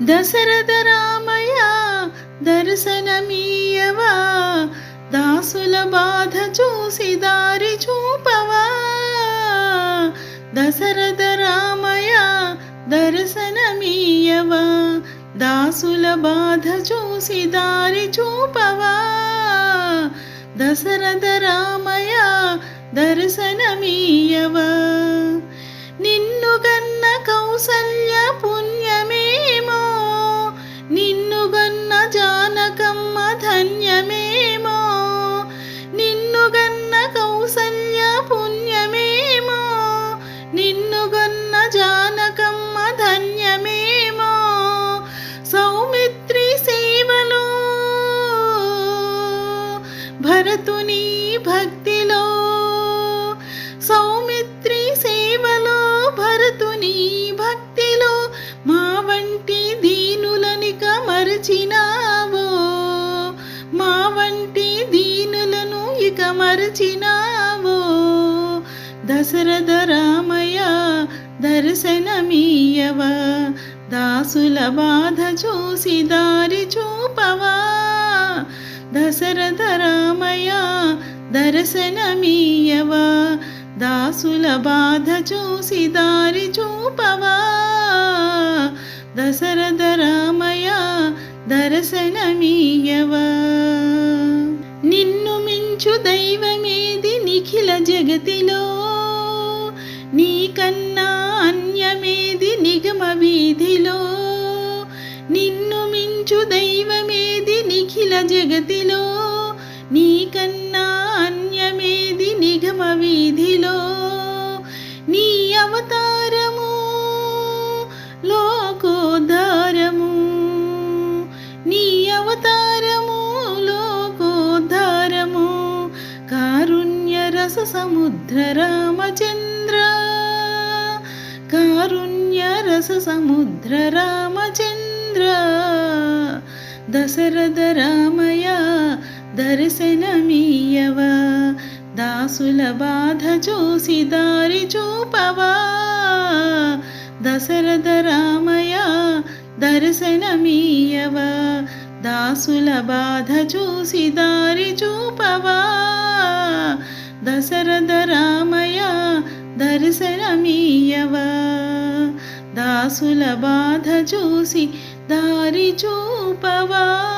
దశరథ రామయ దర్శనమీయవా? దాసుల బాధ చూసి దారి చూపవా? దశరథ రామయ దర్శనమీయవా? దాసుల బాధ చూసి దారి చూపవా? దశరథ రామయ దర్శనమీయవా? నిన్ను కన్న కౌసల్య పుణ్య భరతుని భక్తిలో సౌమిత్రి సేవలో భరతుని భక్తిలో మా వంటి దీనులనిక మరచినావో మా వంటి దీనులను ఇక మరచినావో. దశరథ రామయ్య దర్శనమీయవా దాసుల బాధ చూసి దారి చూపవా. దశరథ దర్శనమీయవా? దాసుల బాధ చూసి దారి చూపవా? దశరథ రామయ దర్శనమీయవా? నిన్ను మించు దైవమేది నిఖిల జగతిలో? నీకన్నా అన్యమేది నిగమ వీధిలో? నిన్ను మించు దైవమేది నిఖిల జగతిలో? నీకన్నా వీధిలో నీ అవతారము లోకోద్ధారము. నీ అవతారము లోకోద్ధారము. కారుణ్య రస సముద్ర రామచంద్ర. కారుణ్య రస సముద్ర రామచంద్ర. దశరథ రామయ దర్శనమీయవా? దాసుల బాధ చూసి దారి చూపవా? దశరథ రామయ దర్శనమీయవా? దాసుల బాధ చూసి దారి చూపవా? దశరథ రామయ దర్శనమీయవా? దాసుల బాధ చూసి దారి చూపవా?